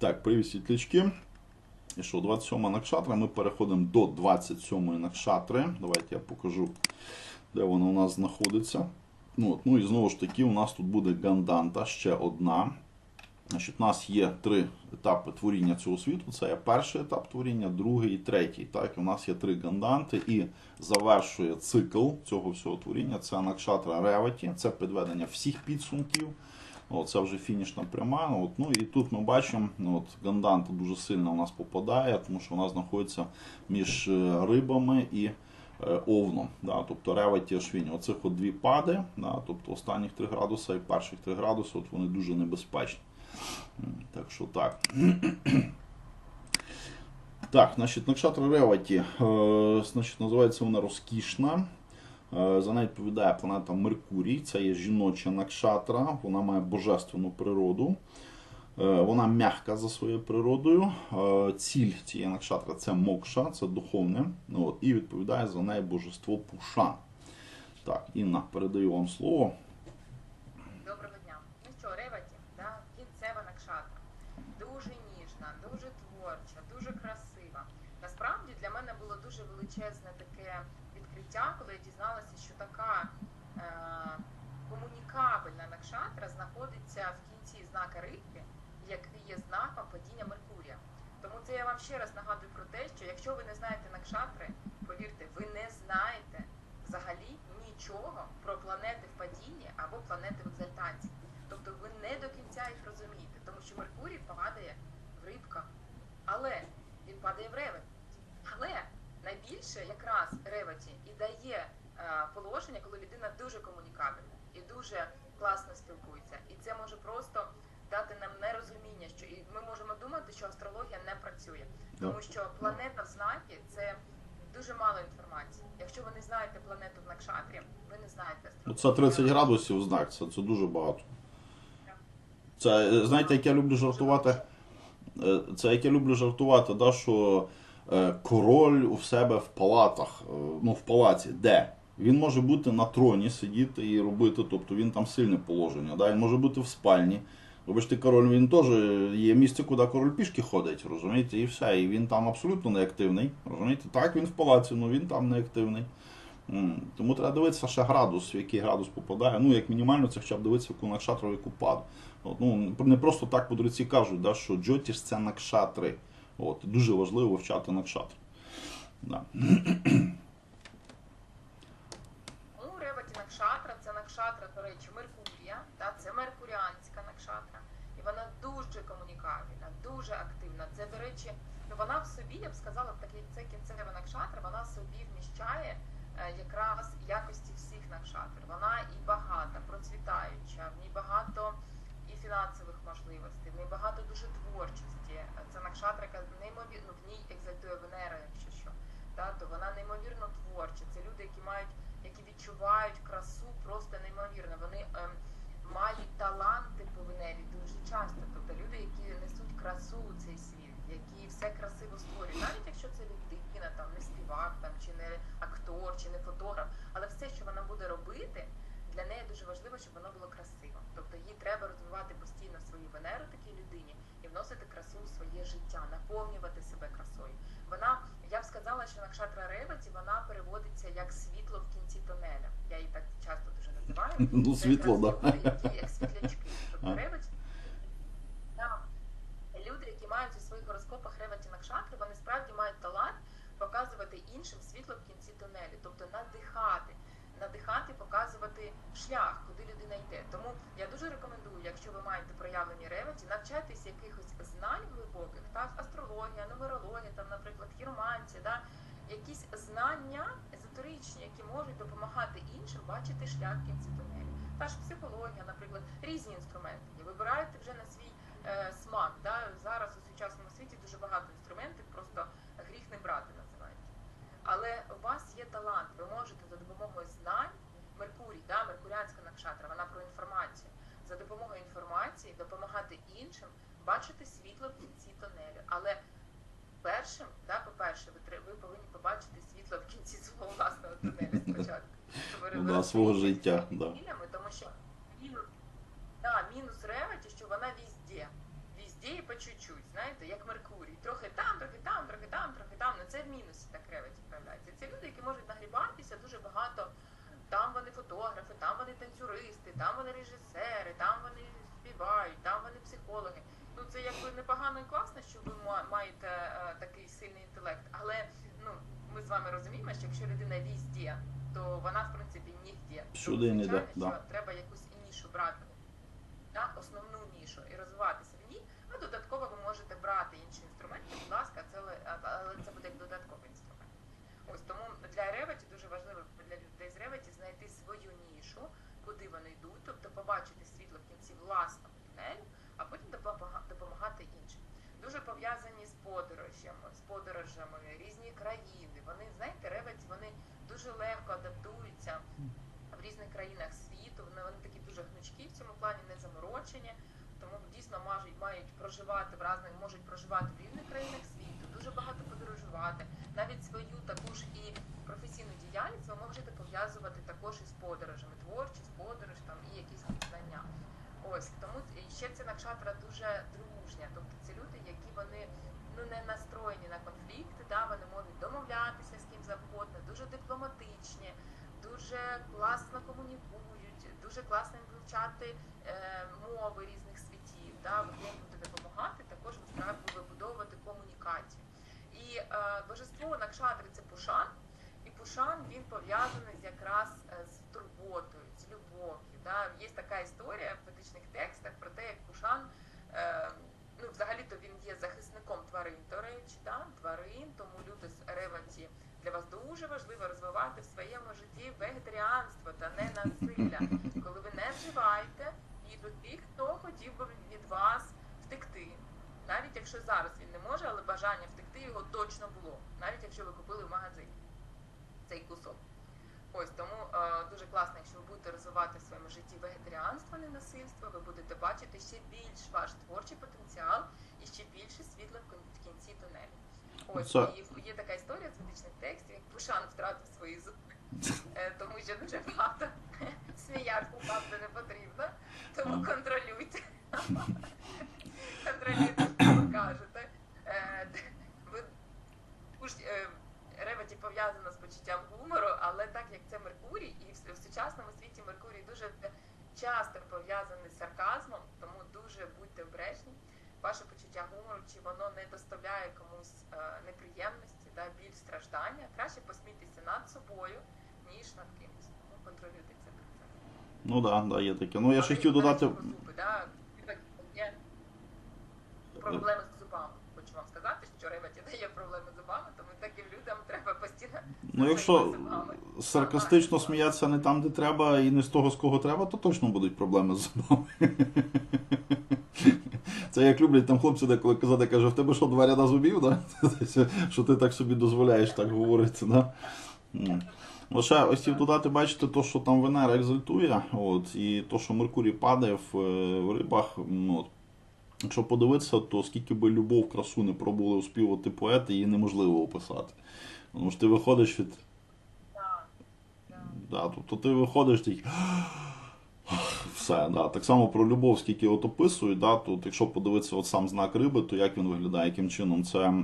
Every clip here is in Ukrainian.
Так, привіт, світлячки. І що, 27 накшатра, ми переходимо до 27 накшатри. Давайте я покажу, де вона у нас знаходиться. Ну, от, ну і знову ж таки, у нас тут буде ганданта, ще одна. Значить, у нас є три етапи творіння цього світу. Це є перший етап творіння, другий і третій. Так, у нас є три ганданти, і завершує цикл цього всього творіння. Це Накшатра Реваті, це підведення всіх підсумків. От, це вже фінішна пряма. От, ну і тут ми бачимо, ну, от, ганданта дуже сильно у нас попадає, тому що вона знаходиться між е, рибами і е, овном. Да, тобто реваті ашвіні. Оцих от дві пади, да, тобто останніх 3 градуси і перших 3 градуси, от вони дуже небезпечні. Так що так. Так, значить, Накшатра Реваті, е, значить, називається вона розкішна. Е, За нею відповідає планета Меркурій. Це є жіноча накшатра, вона має божественну природу. Е, Вона м'яка за своєю природою. Е, Ціль цієї накшатри це мокша, це духовне. Ну, І відповідає за неї божество Пуша. Так, Інна, передаю вам слово. Доброго дня. Ну що, Реваті, кінцева накшата. Дуже ніжна, дуже творча, дуже красива. Насправді для мене було дуже величезне відкриття, коли я дізналася, що така е, комунікабельна накшатра знаходиться в кінці знака рибки, який є знаком падіння Меркурія. Тому це я вам ще раз нагадую про те, що якщо ви не знаєте накшатри, повірте, ви не знаєте взагалі нічого про планети в падінні або планети в екзальтації. Тобто ви не до кінця їх розумієте, тому що Меркурій падає в рибках, але він падає в реваті. Але найбільше якраз реваті і дає е, положення, коли людина дуже комунікабельна і дуже класно спілкується. І це може просто дати нам нерозуміння, що і ми можемо думати, що астрологія не працює, тому що планета в знакі це дуже мало інформації. Якщо ви не знаєте планету в Накшатрі, ви не знаєте астрологію. Це 30 градусів знак, це, це дуже багато. Це, знаєте, як я люблю жартувати? Е, Це як я люблю жартувати, да, що король у себе в палатах, е, ну в палаці, де? Він може бути на троні сидіти і робити, тобто він там сильне положення. Да? Він може бути в спальні. Вибачте, король він теж є місце, куди король пішки ходить, розумієте, і все. І він там абсолютно не активний. Розумієте? Так, він в палаці, але він там не активний. М, Тому треба дивитися ще градус, в який градус попадає. Ну, як мінімально, це хоча б дивитися, яку накшатру, яку паду. Ну, не просто так мудреці кажуть, да, що джотіш це накшатри. От, дуже важливо вивчати накшатри. Да. Ну, Реваті Накшатра це Накшатра, до речі, Меркурія, та, це меркуріанська Накшатра. І вона дуже комунікабельна, дуже активна. Це, до речі, ну вона в собі, я б сказала, так це кінцева Накшатра, вона в собі вміщає е, якраз якості всіх Накшатр. Вона і багата, процвітаюча, в ній багато і фінансових можливостей, в ній багато дуже творчості. Яка неймовірно, в ній екзальтує Венера, якщо що. Та, то вона неймовірно творча. Це люди, які мають які відчувають красу просто неймовірно. Вони ем, мають таланти по Венері дуже часто. Тобто люди, які несуть красу у цей світ, які все красиво створюють, навіть якщо це людина, там не співак, там чи не актор, чи не фотограф, але все, що вона буде робити, для неї дуже важливо, щоб воно було красиво. Тобто їй треба розвивати постійно свою Венеру такій людині і вносити красу у своє життя, наповнювати себе красою. Вона, я б сказала, що Накшатра Реваті вона переводиться як світло в кінці тунеля. Я її так часто дуже називаю. Ну, світло, да. як світлячки. Тобто А. Реваті, да, люди, які мають у своїх гороскопах Реваті Накшатри, вони справді мають талант показувати іншим світло в кінці тунелю, тобто надихати. Надихати, показувати шлях, куди людина йде. Тому я дуже рекомендую, якщо ви маєте проявлені реваті, навчайтесь якихось знань глибоких, так, астрологія, нумерологія, там, наприклад, хіромантія, да, якісь знання езотеричні, які можуть допомагати іншим шлях в кінці тунелю. Та ж психологія, наприклад, різні інструменти. І вибираєте вже на свій е, смак. Да? Зараз у сучасному світі дуже багато інструментів, просто гріх не брати називається. Але у вас є талант, ви можете за допомогою знань, Меркурій, да, меркуріанська накшатра, вона про інформацію. За допомогою інформації допомагати іншим бачити світло в кінці тунелю. Але першим, да, по-перше, ви, ви повинні побачити світло в кінці свого власного тунелю спочатку. Да, свого життя, да. тому що мінус, да, мінус реваті, що вона везде. Везде і по чуть-чуть. знаєте, як Меркурій. Трохи там, трохи там, трохи там, трохи там. Ну це в мінусі так реветі проявляється. Це люди, які можуть нагрібатися дуже багато. Там вони фотографи, там вони танцюристи, там вони режисери, там вони співають, там вони психологи. Ну це якби непогано і класно, що ви ма- маєте е, такий сильний інтелект. Але ну ми з вами розуміємо, що якщо людина візде, то вона в принципі нігде. Всюди Тому, не да. що треба якусь нішу брати, так, основну нішу і розвиватися в ній. А додатково ви можете брати інші інструменти, будь ласка, це але це буде як додатковий інструмент. Ось тому для Реветі дуже важливо для людей з Реветі знайти свою нішу, куди вони йдуть, тобто побачити світло в кінці власного тунелю, а потім допомагати іншим. Дуже пов'язані з подорожами, з подорожами, різні країни. Вони, знаєте, Реветі, вони дуже легко адаптуються в різних країнах світу. Вони, такі дуже гнучкі в цьому плані, не заморочені. Тому дійсно мають, мають проживати в разних, можуть проживати в різних країнах світу, дуже багато подорожувати. Навіть свою таку і професійну діяльність ви можете пов'язувати також із подорожами, творчість, подорож там і якісь знання. Ось тому і ще ця накшатра дуже дружня. Тобто це люди, які вони ну не настроєні на конфлікти, да, вони можуть домовлятися з ким завгодно, дуже дипломатичні, дуже класно комунікують, дуже класно вивчати е, мови різних світів. Да, ви будете допомагати, також ви вибудовувати комунікацію. І е, божество Накшатри це Пушан, і Пушан він пов'язаний якраз е, з турботою, з любов'ю. Да? Є така історія в текстах про те, як Пушан, е, ну взагалі-то він є захисником тварин, до речі, да? тварин, тому люди з Реваті для вас дуже важливо розвивати в своєму житті вегетаріанство та не насилля, коли ви не вживаєте їду тих, хто хотів би від вас втекти. Навіть якщо зараз він не може, але бажання втекти його точно було, навіть якщо ви купили в магазині цей кусок. Ось тому е, дуже класно, якщо ви будете розвивати в своєму житті вегетаріанство, не насильство, ви будете бачити ще більш ваш творчий потенціал і ще більше світла в кінці тунелю. Ось Це- і є така історія з ведичних текстів, як Пушан втратив свої зуби, е, тому що дуже багато сміятку правда не потрібно, тому. Контролюйте, що ви кажете. Е, д- ви уж е, реваті пов'язано з почуттям гумору, але так як це Меркурій, і в, сучасному світі Меркурій дуже часто пов'язаний з сарказмом, тому дуже будьте обережні. Ваше почуття гумору, чи воно не доставляє комусь е, неприємності, да, біль страждання, краще посмійтеся над собою, ніж над кимось. Тому контролюйте це процес. Ну так, да, да, є таке. Ну я ще хотів додати. Зуби, да, є проблеми з зубами. Хочу вам сказати, що реваті дає проблеми з зубами, тому таким людям треба постійно. Ну, якщо саркастично сміятися не там, де треба, і не з того, з кого треба, то точно будуть проблеми з зубами. Це як люблять там хлопці деколи казати, каже, в тебе що, два ряда зубів, да? що ти так собі дозволяєш так говорити. Да? Лише ось хотів додати, бачите, то, що там Венера екзальтує, от, і то, що Меркурій падає в, е, в рибах, от, якщо подивитися, то скільки би любов, красу не пробували оспівати поети, її неможливо описати. Тому що ти виходиш від. Да, тобто ти виходиш такий. Все, да. Так само про любов, скільки от описують, да, то якщо подивитися от сам знак риби, то як він виглядає, яким чином, це,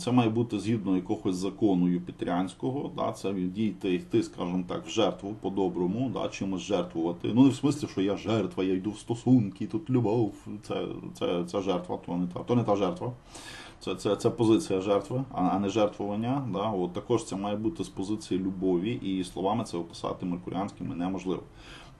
це має бути згідно якогось закону юпітеріанського, да, це дійти йти, скажімо так, в жертву по-доброму, да, чимось жертвувати. Ну не в смислі, що я жертва, я йду в стосунки, тут любов, це, це, це жертва, то не та, то не та жертва. Це, це, це позиція жертви, а не жертвування. Да? От, також це має бути з позиції любові, і словами це описати меркуріанськими неможливо.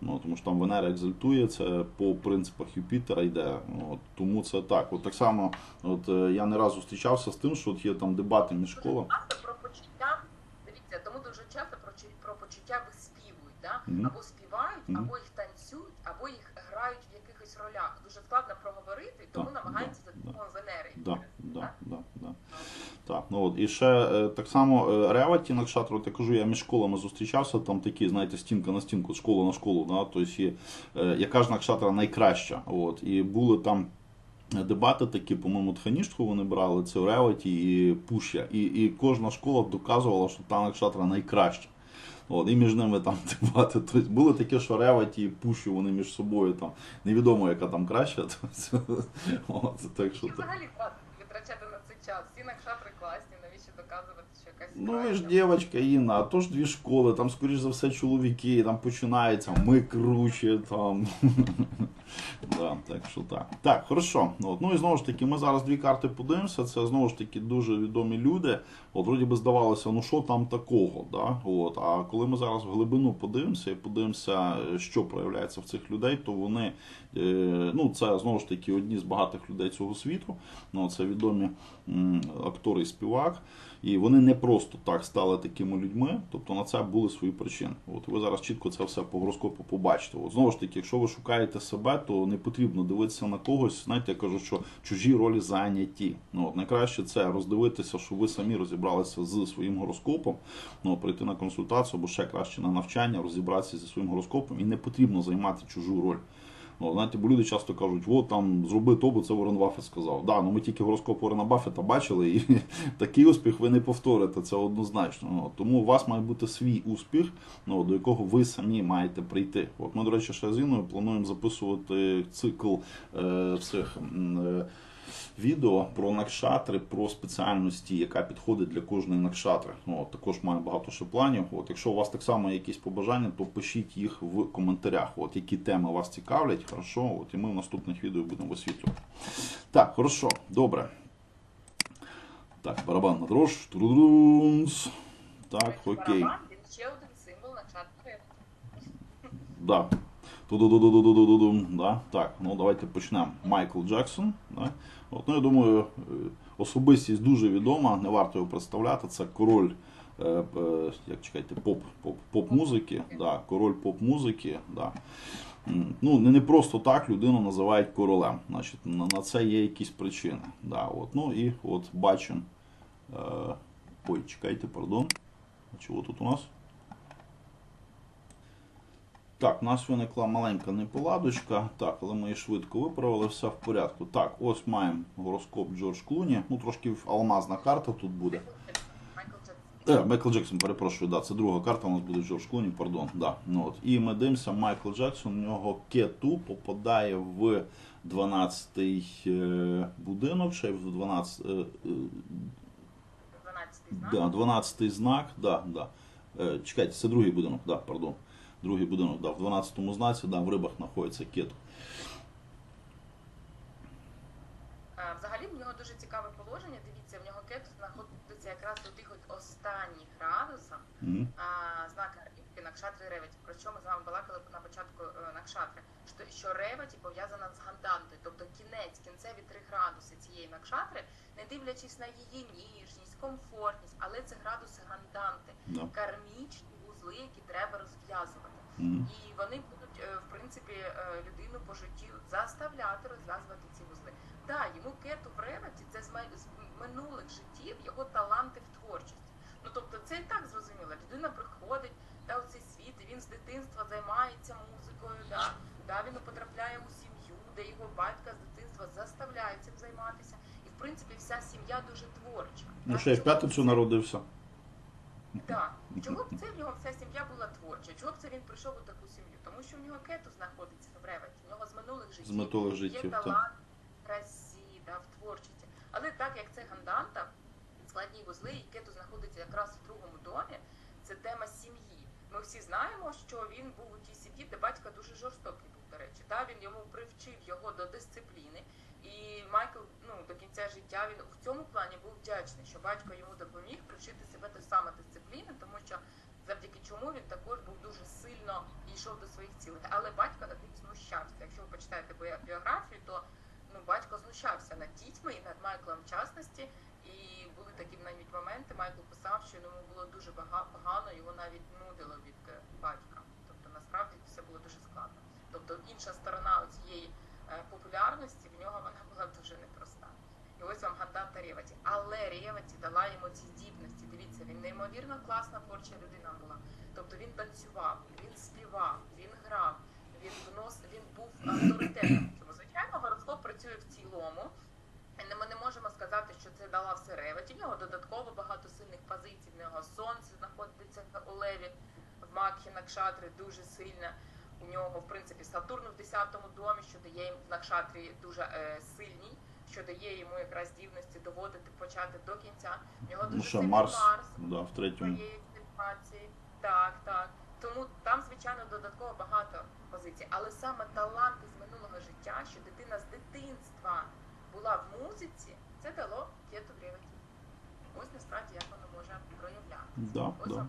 Ну, тому що там Венера екзальтує, це по принципах Юпітера йде. От, тому це так. От так само, от, е, я не раз зустрічався з тим, що от є там дебати між школами. Дуже часто про почуття, дивіться, тому дуже часто про, про почуття виспівують, да? Або співають, або їх танцюють, або їх грають в якихось ролях. Дуже складно проговорити, тому Так, намагаються да, за допомогою Венери. Да, да, да, да. Так, ну от і ще е, так само Реваті Накшатру, от я кажу, я між школами зустрічався, там такі, знаєте, стінка на стінку, школа на школу, да, тобто є, е, яка ж Накшатра найкраща. От, і були там дебати такі, по-моєму, Тханіштху вони брали, це Реваті і Пуща. І, і кожна школа доказувала, що та Накшатра найкраща. От, і між ними там дебати. Тобто було таке, що Реваті і Пуші вони між собою там невідомо, яка там краща. Тобто, от, так що І взагалі на час. Всі накшатри класні, навіщо доказувати, якась Ну ви ж дівчинка Інна, а то ж дві школи, там, скоріш за все, чоловіки, там починається, ми круче, там. да, так що так. Так, хорошо. От, ну і знову ж таки, ми зараз дві карти подивимося. Це знову ж таки дуже відомі люди. От вроді би здавалося, ну що там такого, да? От, а коли ми зараз в глибину подивимося і подивимося, що проявляється в цих людей, то вони, е, ну це знову ж таки одні з багатих людей цього світу. Ну, це відомі актори і співак. І вони не просто так стали такими людьми, тобто на це були свої причини. От ви зараз чітко це все по гороскопу побачите. От знову ж таки, якщо ви шукаєте себе, то не потрібно дивитися на когось. Знаєте, я кажу, що чужі ролі зайняті. Ну от найкраще це роздивитися, що ви самі розібралися з своїм гороскопом. Ну прийти на консультацію або ще краще на навчання, розібратися зі своїм гороскопом, і не потрібно займати чужу роль. Ну, знаєте, бо люди часто кажуть, от там зроби то, бо це Ворон Баффет сказав. Да, ну ми тільки гороскоп Ворона Баффета бачили, і такий успіх ви не повторите, це однозначно. Ну, тому у вас має бути свій успіх, ну, до якого ви самі маєте прийти. От ми, до речі, ще з Іною плануємо записувати цикл е, цих. Е, Відео про накшатри, про спеціальності, яка підходить для кожної накшатри. Ну, от, також маю багато ще планів. От, якщо у вас так само якісь побажання, то пишіть їх в коментарях. От, які теми вас цікавлять, хорошо, от, і ми в наступних відео будемо висвітлювати. Так, хорошо, добре. Так, барабан на дрож. Трудунс. Так, окей. Барабан, він ще один символ накшатри. Да. Да. Так, ну давайте почнемо. Майкл Джексон. Да. От, ну, я думаю, особистість дуже відома, не варто його представляти. Це король, як чекайте, поп, поп, поп-музики. Да, король поп-музики. Да. Ну, не, просто так людину називають королем. Значить, на, це є якісь причини. Да, от. Ну і от бачимо. Ой, чекайте, пардон. Чого тут у нас? Так, у нас виникла маленька неполадочка. Так, але ми її швидко виправили, все в порядку. Так, ось маємо гороскоп Джордж Клуні. Ну, трошки алмазна карта тут буде. Е, Майкл Джексон, перепрошую, да, це друга карта, у нас буде Джордж Клуні, пардон. Да, ну, от. І ми дивимося, Майкл Джексон, у нього кету попадає в 12-й е, будинок, ще в 12, е, е, 12 знак. Да, 12 знак, да, да. Е, чекайте, це другий будинок, да, пардон. Другий будинок, да, в 12 му знаці, да, в рибах знаходиться кет. Е, Взагалі в нього дуже цікаве положення. Дивіться, в нього кету знаходиться якраз у тих от останніх градусах Мгм. а, знака рибки Накшатри Реваті. Про що ми з вами балакали на початку е, Накшатри? Що, що Реваті пов'язана з гандантою, тобто кінець, кінцеві три градуси цієї Накшатри, не дивлячись на її ніжність, комфортність, але це градуси ганданти, Да. кармічні вузли, які треба розв'язувати. І вони будуть, е, в принципі, е, людину по житті заставляти розв'язувати ці вузли. Да, йому кету в реваті це з минулих життів його таланти в творчості. Ну тобто це і так зрозуміло. Людина приходить да, у цей світ, і він з дитинства займається музикою. Да, да, він потрапляє у сім'ю, де його батька з дитинства заставляє цим займатися. І в принципі вся сім'я дуже творча. Ну, ще й в п'ятницю народився. Так, чого б це в нього вся сім'я була творча? Чого б це він прийшов у таку сім'ю? Тому що в нього кету знаходиться в реваті, в нього з минулих життів З минулих є життів, так. талант красі, да, в творчості. Але так як це ганданта, складні вузли, і кету знаходиться якраз в другому домі, це тема сім'ї. Ми всі знаємо, що він був у тій сім'ї, де батько дуже жорстокий був, до речі. Та він йому привчив його до дисципліни. І Майкл кінця життя він в цьому плані був вдячний, що батько йому допоміг привчити себе до саме дисципліни, тому що завдяки чому він також був дуже сильно йшов до своїх цілей. Але батько над ним знущався. Якщо ви почитаєте біографію, то ну, батько знущався над дітьми і над Майклом в частності. І були такі навіть моменти. Майкл писав, що йому було дуже погано, його навіть нудило від е, батька. Тобто насправді все було дуже складно. Тобто інша сторона цієї популярності в нього вона була дуже непроста. Ось Рєваті. Але Рєваті дала йому ці здібності. Дивіться, він неймовірно класна творча людина була. Тобто він танцював, він співав, він грав, він внос, він був авторитетом. Тому, звичайно, гороскоп працює в цілому. Ми не можемо сказати, що це дала все Реваті. В нього додатково багато сильних позицій. В нього сонце знаходиться у леві. в Макхі Накшатри дуже сильна. У нього, в принципі, Сатурн в 10-му домі, що дає їм в Накшатрі дуже е, сильній, що дає йому якраз здібності доводити почати до кінця. В нього дуже Ну що, Марс, Марс да, в третьому. Так, так. Тому там, звичайно, додатково багато позицій. Але саме таланти з минулого життя, що дитина з дитинства була в музиці, це дало кету. Ось насправді як воно може проявляти. Да, Ось да.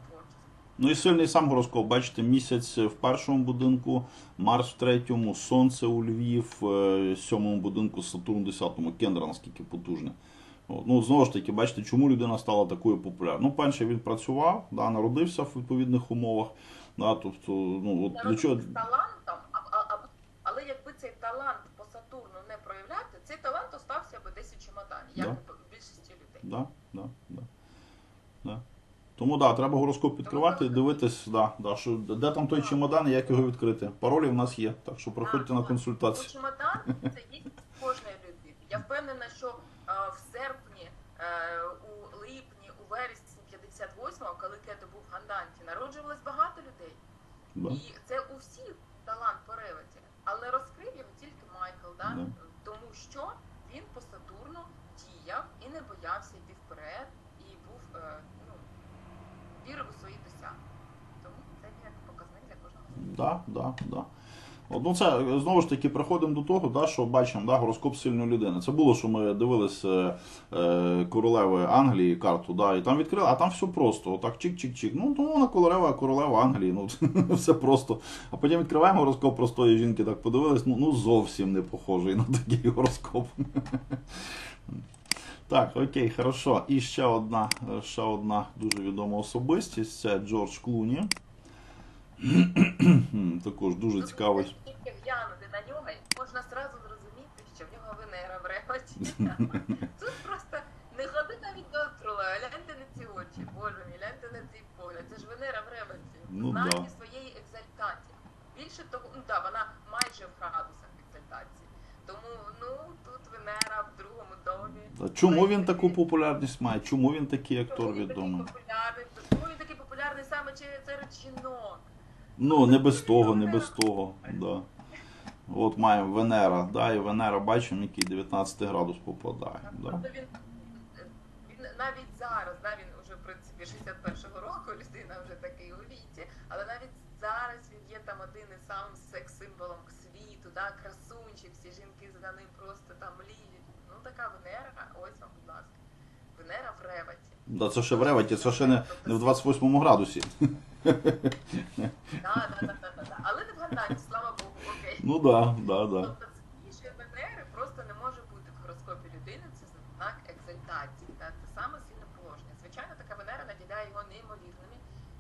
Ну і сильний сам гороскоп. Бачите, місяць в першому будинку, Марс в третьому, Сонце у Львів, е, в сьомому будинку, Сатурн в десятому. Кендра наскільки потужне. Ну, знову ж таки, бачите, чому людина стала такою популярною. Ну, перше, він працював, да, народився в відповідних умовах. Да, тобто, ну, от для чого. Талантом, а, а, але якби цей талант по Сатурну не проявляти, цей талант остався би десь у чемодані, як Да. у більшості людей. Да, да, да. Тому да, треба гороскоп відкривати і дивитись, да, да, що, де там той чемодан і як його відкрити. Паролі в нас є, так що приходьте на консультацію. Чемодан це є кожної людини. Я впевнена, що е, в серпні, е, у липні, у вересні 58-го, коли Кето був в Ганданті, народжувалось багато людей. Да. І це у всіх талант по реваті. Але розкрив його тільки Майкл, да? Да. тому що він по Сатурну діяв і не боявся йти вперед, і був е, ну, вірив у свої досягнення. Тому це як показник для кожного. Да, да, да. От, ну це знову ж таки приходимо до того, да, що бачимо да, гороскоп сильної людини. Це було, що ми дивилися е, королеви Англії карту, да, і там відкрили, а там все просто. Отак чик-чик-чик. Ну, ну вона королева, королева Англії. Ну, все просто. А потім відкриваємо гороскоп простої жінки, так подивились, ну, ну зовсім не похожий на такий гороскоп. Так, окей, хорошо. І ще одна, е, ще одна дуже відома особистість це Джордж Клуні. Також дуже Тут цікавий. Тільки глянути на нього, можна зразу зрозуміти, що в нього Венера в реваті. Тут просто не ходи навіть до астролога, гляньте на ці очі, боже мій, гляньте на цей погляд. Це ж Венера в реваті. Ну да. своєї екзальтації. Більше того, ну так, вона майже в градусах екзальтації. Тому ну тут Венера в другому домі. А чому він таку популярність має? Чому він такий актор відомий? Такий популярний, чому він такий популярний саме через серед жінок? Ну, не без того, не без того. Да. От маємо Венера, да, і Венера бачимо, який 19 градус попадає. Да. Тобто він, він навіть зараз, да, він уже в принципі 61-го року, людина вже такий у віці, але навіть зараз він є там один із сам секс-символом світу, да, красунчик, всі жінки за ним просто там мліють. Ну така Венера, ось вам, будь ласка. Венера в реваті. Да, це ще в Реваті, це ще не, не в 28 градусі. Да, да, да, да, да, да. Але не в слава Богу, окей. Ну да, да, да. Тобто Венери просто не може бути в гороскопі людини, це знак екзальтації. Та це саме сильне положення. Звичайно, така Венера наділяє його неймовірними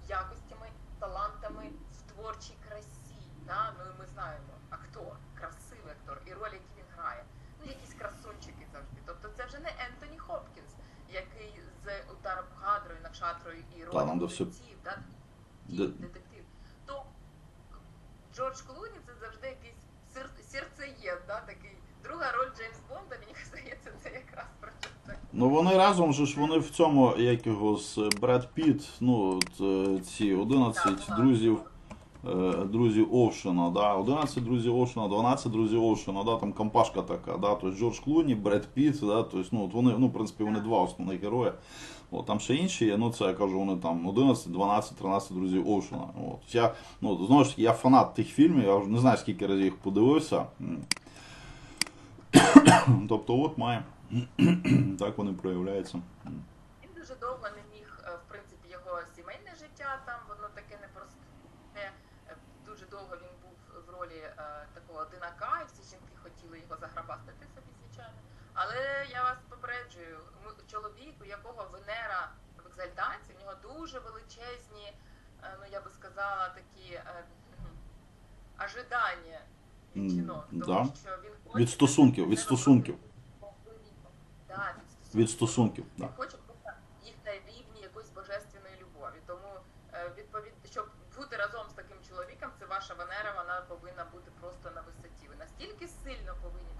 якостями, талантами в творчій красі. Ну і ми знаємо, актор, красивий актор, і роль, які він грає. Ну, якісь красунчики завжди. Тобто це вже не Ентоні Хопкінс, який з ударом Бхадрою, Накшатрою і Та, роль нам де все- детектив. То Джордж Клуні це завжди якийсь сер... серцеєд, да, такий. Друга роль Джеймс Бонда, мені здається, це якраз про це. Ну вони разом же ж вони в цьому, як його з Бред Піт, ну от, е, ці 11 Так, друзів. Е, Друзів Овшена, да, 11 друзів Овшена, 12 друзів Овшена, да, там компашка така, да, то Джордж Клуні, Бред Піт, да, то есть, ну, от вони, ну, в принципі, вони два основних герої. От, там ще інші є, ну це я кажу, вони там 11, 12, 13 друзів Овшена. От. Я, ну, знову ж я фанат тих фільмів, я вже не знаю, скільки разів їх подивився. Тобто, от має. так вони проявляються. Він дуже довго не міг, е, в принципі, його сімейне життя там, воно таке непросте. Е, Дуже довго він був в ролі е, такого одинака, і всі жінки його собі, звичайно. Але я вас попереджую, чоловік, у якого Венера в екзальтації, у нього дуже величезні, е, ну я би сказала, такі е, ожидання від жінок. Тому да. що він хоче Від стосунків, від стосунків. Да, від стосунків. Стосунків. Да. Хоче їх на рівні якоїсь божественної любові. Тому е, відповід, щоб бути разом з таким чоловіком, це ваша Венера, вона повинна бути просто на висоті. Ви настільки сильно повинні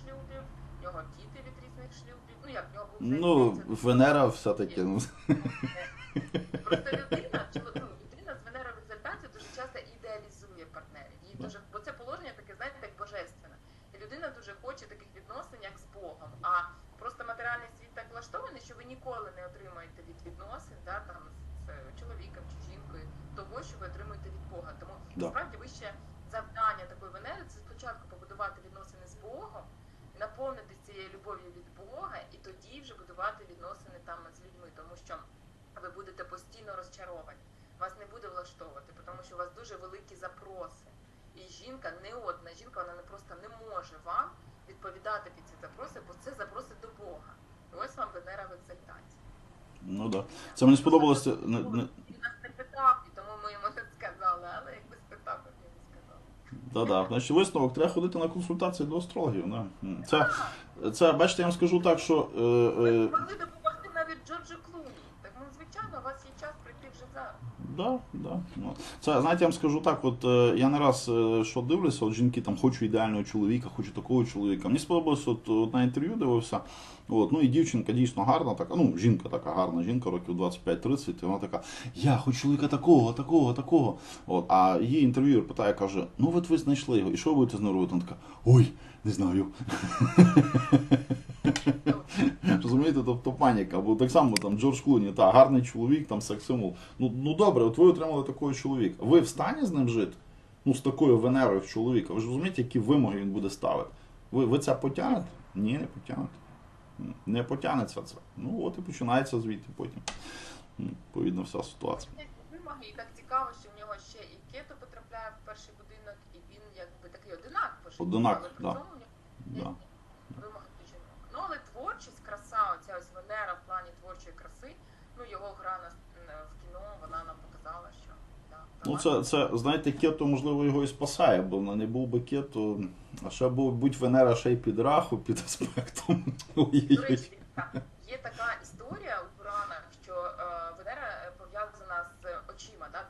шлюбів, його діти від різних шлюбів. Ну як в нього був Ну, здається, Венера все-таки. ну. Просто людина, ну, людина з Венерою в екзальтації дуже часто ідеалізує партнерів. Їй дуже, бо це положення таке, знаєте, як божественне. І людина дуже хоче таких відносин, як з Богом. А просто матеріальний світ так влаштований, що ви ніколи не отримаєте від відносин, да, там з е, чоловіком чи жінкою, того, що ви отримуєте від Бога. Тому Да. справді тому що у вас дуже великі запроси. І жінка, не одна жінка, вона не просто не може вам відповідати під ці запроси, бо це запроси до Бога. І ось вам Венера в екзальтації. ну да. Це мені сподобалося. Не, не, Він нас не питав, і тому ми йому не сказали, але якби спитав, то йому сказали. Да-да. Значить, висновок треба ходити на консультації до астрологів. Да. Це, це, бачите, я вам скажу так, що. Е, е, могли допомогти навіть Джорджу Клуні. Так ну, звичайно, у вас є час прийти вже зараз. Да, да. Ну, це, знаєте, я вам скажу так, от е, я не раз е, що дивлюся, от жінки там хочу ідеального чоловіка, хочу такого чоловіка. Мені сподобалось, от, на інтерв'ю дивився. От, ну і дівчинка дійсно гарна, така, ну, жінка така гарна, жінка років 25-30, і вона така, я хочу чоловіка такого, такого, такого. От, а її інтерв'юер питає, каже, ну от ви знайшли його, і що ви будете з ним робити? Вона така, ой, не знаю. Розумієте, тобто паніка. Бо так само там Джордж Клуні, та гарний чоловік, там секс-символ. Ну, ну добре, от ви отримали такого чоловіка. Ви в стані з ним жити? Ну, з такою Венерою в чоловіка. Ви ж розумієте, які вимоги він буде ставити? Ви, ви це потягнете? Ні, не потягнете. Не потягнеться це. Ну от і починається звідти потім. Відповідно, вся ситуація. Як і так цікаво, що в нього ще і кето потрапляє в перший будинок, і він якби такий одинак по життю. Одинак, але при да. цьому Да. вимоги до жінок. Ну але творчість, краса, оця ось Венера в плані творчої краси, ну його гра на, в кіно, вона нам показала, що да, Ну, це, це, знаєте, кето, можливо, його і спасає, бо не був би кето, а ще був будь Венера ще й під раху, під аспектом. До речі, так, є така історія у Пуранах, що е, Венера е, пов'язана з очима. Да?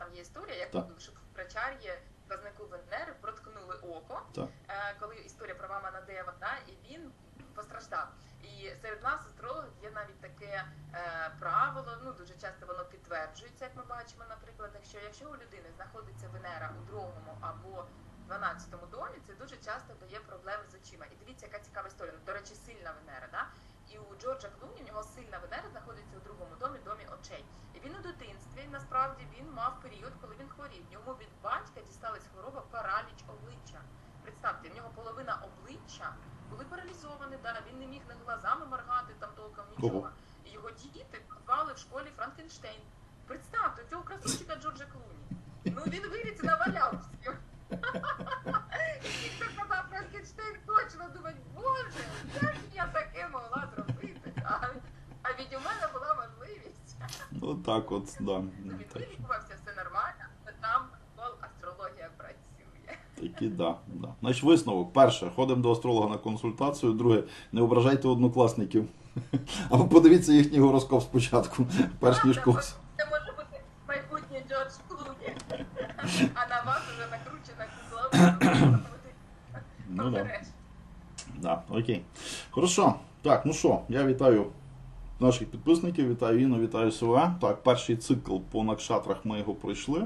Як Так. Шукрачар'ї казнику Венери проткнули око, Так. е, коли історія про Ваманадева, да? і він постраждав. І серед нас, астрологів, є навіть таке е, правило, ну дуже часто воно підтверджується, як ми бачимо, наприклад, якщо, якщо у людини знаходиться Венера у другому або 12-му домі, це дуже часто дає проблеми з очима. І дивіться, яка цікава історія. Ну, До речі, сильна Венера, да? І у Джорджа Клуні в нього сильна Венера знаходиться у другому домі, домі очей. І він у дитинстві насправді він мав період, коли він хворів. Йому від батька дісталась хвороба параліч обличчя. Представте, в нього половина обличчя були паралізовані, да, він не міг не глазами моргати там толком нічого. Його діти назвали в школі Франкенштейн. Представте, цього красунчика Джорджа Клуні. Ну він виріс наваляв всіх. І ті, хто казав Франкенштейн, точно думають, боже, Ну так от, да. Так, вилікувався, все нормально, але там астрологія працює. такі, да, да. Значить, висновок. Перше, ходимо до астролога на консультацію. Друге, не ображайте однокласників. Або подивіться їхній гороскоп спочатку, перш ніж когось. Це може бути майбутній Джордж Клуні. А на вас вже накручена кукла. Ну да. Да, окей. Хорошо. Так, ну що, я вітаю наших підписників, вітаю Іну, вітаю СВ. Так, перший цикл по накшатрах ми його пройшли.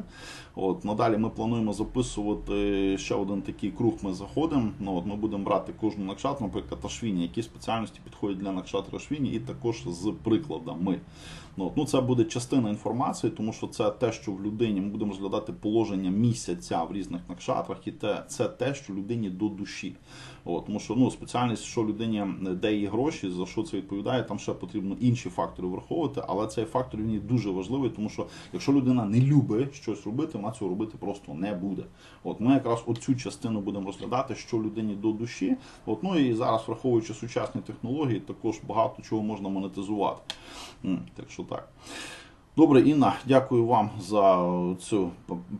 От, надалі ми плануємо записувати ще один такий круг. Ми заходимо. Ну, от, ми будемо брати кожну накшатру, наприклад, Ашвіні, які спеціальності підходять для накшатри Ашвіні, і також з прикладами. Ну, от, ну, це буде частина інформації, тому що це те, що в людині ми будемо розглядати положення місяця в різних накшатрах, і те, це те, що людині до душі. От, тому що ну, спеціальність, що людині де її гроші, за що це відповідає, там ще потрібно інші фактори враховувати, але цей фактор він дуже важливий, тому що якщо людина не любить щось робити, вона цього робити просто не буде. От ми якраз оцю частину будемо розглядати, що людині до душі. От, ну і зараз, враховуючи сучасні технології, також багато чого можна монетизувати. Так що так. Добре, Інна, дякую вам за цю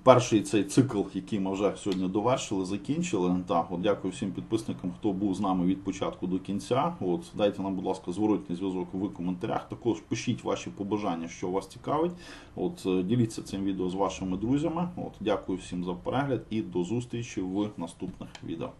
перший цей цикл, який ми вже сьогодні довершили, закінчили. Так, от дякую всім підписникам, хто був з нами від початку до кінця. От дайте нам, будь ласка, зворотній зв'язок в коментарях. Також пишіть ваші побажання, що вас цікавить. От е, діліться цим відео з вашими друзями. От дякую всім за перегляд і до зустрічі в наступних відео.